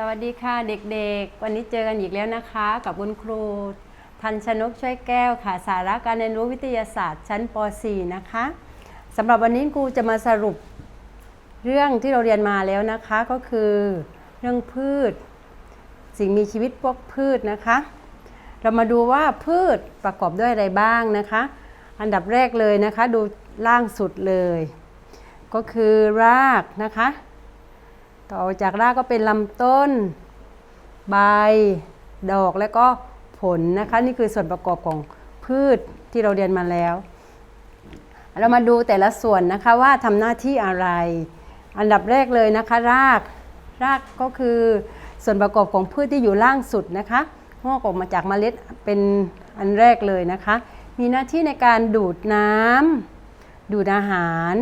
สวัสดีค่ะเด็กๆ วันนี้เจอกันอีกแล้วนะคะ กับคุณครูทันชนกช่วยแก้วค่ะ สาระการเรียนรู้วิทยาศาสตร์ชั้นป .4 นะคะสำหรับวันนี้ครูจะมาสรุปเรื่องที่เราเรียนมาแล้วนะคะก็คือเรื่องพืช สิ่งมีชีวิตพวกพืชนะคะ เรามาดูว่าพืชประกอบด้วยอะไรบ้างนะคะ อันดับแรกเลยนะคะดูล่างสุดเลย ก็คือรากนะคะ ต่อจากรากก็เป็นลำต้น ใบ ดอกและก็ผลนะคะ นี่คือส่วนประกอบของพืชที่เราเรียนมาแล้ว เรามาดูแต่ละส่วนนะคะว่าทำหน้าที่อะไร อันดับแรกเลยนะคะ ราก รากก็คือส่วนประกอบของพืชที่อยู่ล่างสุดนะคะงอกออกมาจากเมล็ดเป็นอันแรกเลยนะคะ มีหน้าที่ในการดูดน้ำดูดอาหาร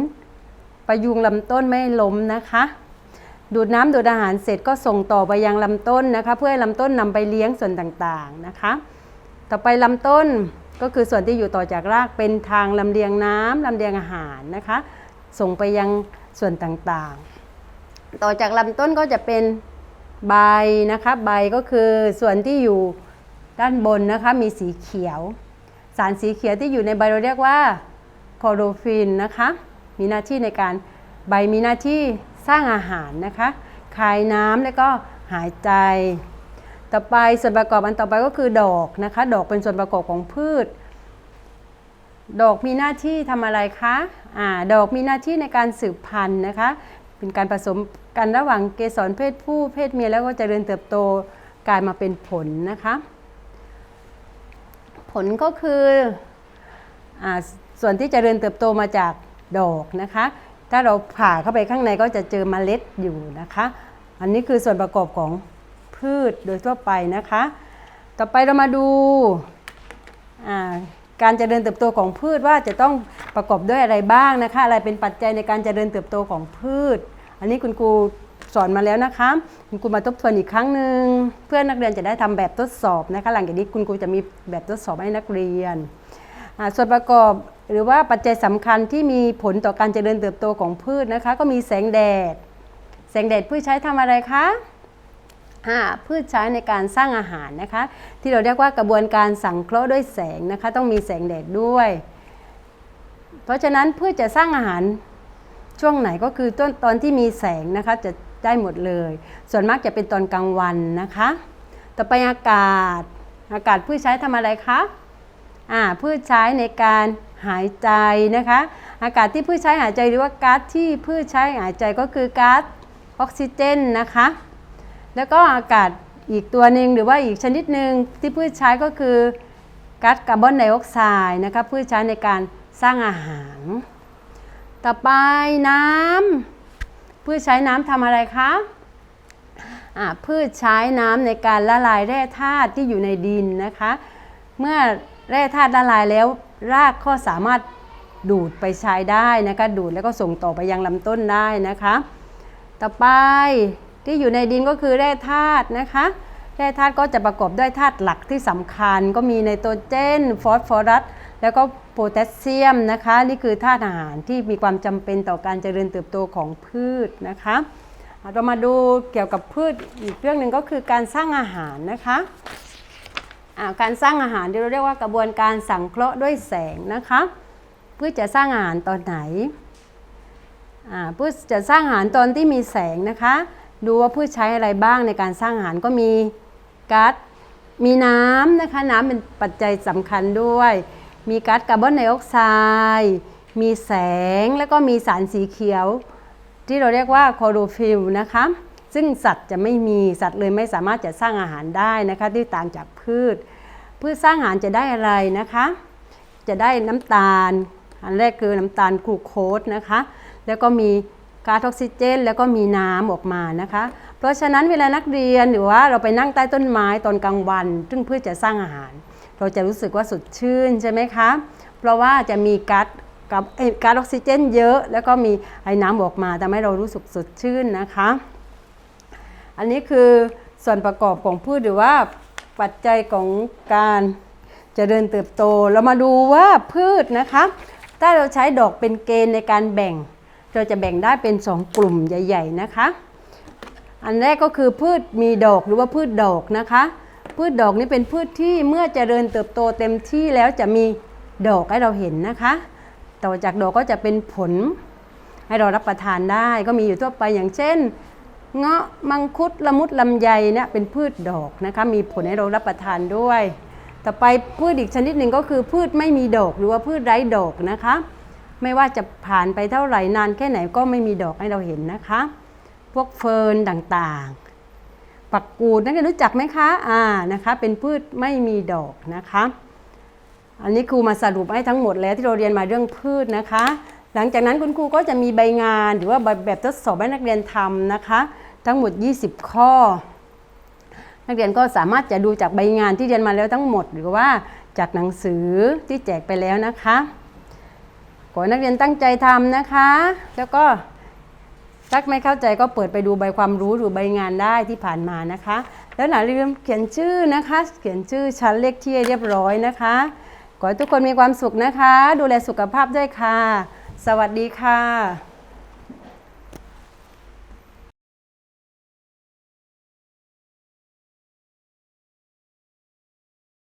ประยุงลำต้นไม่ล้มนะคะ ดูดน้ำดูดอาหารเสร็จก็ส่งต่อไปยังลำต้นนะคะ เพื่อให้ลำต้นนำไปเลี้ยงส่วนต่างๆนะคะ ต่อไปลำต้นก็คือส่วนที่อยู่ต่อจากรากเป็นทางลำเลียงน้ำลำเลียงอาหารนะคะ ส่งไปยังส่วนต่างๆ ต่อจากลำต้นก็จะเป็นใบนะคะ ใบก็คือส่วนที่อยู่ด้านบนนะคะมีสีเขียว สารสีเขียวที่อยู่ในใบเราเรียกว่าคลอโรฟิลนะคะ มีหน้าที่ในการใบมีหน้าที่ สร้างอาหารนะคะคายน้ำแล้วก็หายใจ ต่อไปส่วนประกอบอันต่อไปก็คือดอกนะคะ ดอกเป็นส่วนประกอบของพืช ดอกมีหน้าที่ทำอะไรคะอ่าดอกมีหน้าที่ในการสืบพันธุ์นะคะ เป็นการผสมกันระหว่างเกสรเพศผู้เพศเมียแล้วก็เจริญเติบโตกลายมาเป็นผลนะคะ ผลก็คืออาส่วนที่เจริญเติบโตมาจากดอกนะคะ ถ้าเราผ่าเข้าไปข้างในก็จะเจอเมล็ดอยู่นะคะ อันนี้คือส่วนประกอบของพืชโดยทั่วไปนะคะ ต่อไปเรามาดูาการเจริญเติบโตของพืชว่าจะต้องประกอบด้วยอะไรบ้างนะคะ อะไรเป็นปัจจัยในการเจริญเติบโตของพืช อันนี้คุณครูสอนมาแล้วนะคะ คุณครูมาทบทวนอีกครั้งหนึ่งเพื่อนนักเรียนจะได้ทำแบบทดสอบนะคะ หลังจากนี้คุณครูจะมีแบบทดสอบให้นักเรียน ส่วนประกอบหรือว่าปัจจัยสำคัญที่มีผลต่อการเจริญเติบโตของพืชนะคะ ก็มีแสงแดด แสงแดดพืชใช้ทำอะไรคะอ่าพืชใช้ในการสร้างอาหารนะคะ ที่เราเรียกว่ากระบวนการสังเคราะห์ด้วยแสงนะคะ ต้องมีแสงแดดด้วย เพราะฉะนั้นพืชจะสร้างอาหารช่วงไหนก็คือต้นตอนที่มีแสงนะคะจะได้หมดเลย ส่วนมากจะเป็นตอนกลางวันนะคะ ต่อไปอากาศอากาศพืชใช้ทำอะไรคะ พืชใช้ในการหายใจนะคะ อากาศที่พืชใช้หายใจหรือว่าก๊าซที่พืชใช้หายใจก็คือก๊าซออกซิเจนนะคะ แล้วก็อากาศอีกตัวหนึ่งหรือว่าอีกชนิดหนึ่งที่พืชใช้ก็คือก๊าซคาร์บอนไดออกไซด์นะคะพืชใช้ในการสร้างอาหาร ต่อไปน้ำพืชใช้น้ำทำอะไรคะพืชใช้น้ำในการละลายแร่ธาตุที่อยู่ในดินนะคะ เมื่อ แร่ธาตุละลายแล้วรากก็สามารถดูดไปใช้ได้นะคะดูดแล้วก็ส่งต่อไปยังลำต้นได้นะคะ ต่อไปที่อยู่ในดินก็คือแร่ธาตุนะคะแร่ธาตุก็จะประกอบด้วยธาตุหลักที่สำคัญ ก็มีไนโตรเจน ฟอสฟอรัส แล้วก็โพแทสเซียมนะคะ นี่คือธาตุอาหารที่มีความจำเป็นต่อการเจริญเติบโตของพืชนะคะเรามาดูเกี่ยวกับพืชอีกเรื่องหนึ่งก็คือการสร้างอาหารนะคะ การสร้างอาหารที่เราเรียกว่ากระบวนการสังเคราะห์ด้วยแสงนะคะเพื่อจะสร้างอาหารตอนไหนเพื่อจะสร้างอาหารตอนที่มีแสงนะคะ ดูว่าพืชใช้อะไรบ้างในการสร้างอาหารก็มีก๊าซมีน้ำนะคะน้ำเป็นปัจจัยสำคัญด้วย มีก๊าซคาร์บอนไดออกไซด์มีแสงแล้วก็มีสารสีเขียว ที่เราเรียกว่าคลอโรฟิลนะคะ ซึ่งสัตว์จะไม่มีสัตว์เลยไม่สามารถจะสร้างอาหารได้นะคะที่ต่างจากพืช พืชสร้างอาหารจะได้อะไรนะคะ จะได้น้ำตาล อันแรกคือน้ำตาลกลูโคสนะคะ แล้วก็มีก๊าซออกซิเจน แล้วก็มีน้ำออกมานะคะ เพราะฉะนั้นเวลานักเรียนหรือว่าเราไปนั่งใต้ต้นไม้ตอนกลางวัน ซึ่งพื่อจะสร้างอาหาร เราจะรู้สึกว่าสดชื่นใช่ไหมคะเพราะว่าจะมีก๊าซกับก๊าซออกซิเจนเยอะ แล้วก็มีไอ้น้ำออกมาทำให้เรารู้สึกสดชื่นนะคะ อันนี้คือส่วนประกอบของพืชหรือว่าปัจจัยของการเจริญเติบโต เรามาดูว่าพืชนะคะ ถ้าเราใช้ดอกเป็นเกณฑ์ในการแบ่ง เราจะแบ่งได้เป็น 2 กลุ่มใหญ่ ๆนะคะ อันแรกก็คือพืชมีดอกหรือว่าพืชดอกนะคะ พืชดอกนี้เป็นพืชที่เมื่อเจริญเติบโตเต็มที่แล้วจะมีดอกให้เราเห็นนะคะ ต่อจากดอกก็จะเป็นผลให้เรารับประทานได้ก็มีอยู่ทั่วไปอย่างเช่น เงาะมังคุดละมุดลำไยเนี่ยเป็นพืชดอกนะคะมีผลให้เรารับประทานด้วย ต่อไปพืชอีกชนิดหนึ่งก็คือพืชไม่มีดอกหรือว่าพืชไร้ดอกนะคะ ไม่ว่าจะผ่านไปเท่าไหร่นานแค่ไหนก็ไม่มีดอกให้เราเห็นนะคะ พวกเฟิร์นต่างๆ ปักกูดนักเรียนรู้จักไหมคะอ่านะคะ เป็นพืชไม่มีดอกนะคะ อันนี้ครูมาสรุปให้ทั้งหมดแล้วที่เราเรียนมาเรื่องพืชนะคะ หลังจากนั้นคุณครูก็จะมีใบงานหรือว่าแบบทดสอบให้นักเรียนทำนะคะ ทั้งหมด 20 ข้อ นักเรียนก็สามารถจะดูจากใบงานที่เรียนมาแล้วทั้งหมด หรือว่าจากหนังสือที่แจกไปแล้วนะคะขอให้นักเรียนตั้งใจทำนะคะ แล้วก็ถ้าไม่เข้าใจก็เปิดไปดูใบความรู้หรือใบงานได้ที่ผ่านมานะคะ แล้วอย่าลืมเขียนชื่อนะคะ เขียนชื่อชั้นเลขที่เรียบร้อยนะคะ ขอให้ทุกคนมีความสุขนะคะ ดูแลสุขภาพด้วยค่ะ สวัสดีค่ะ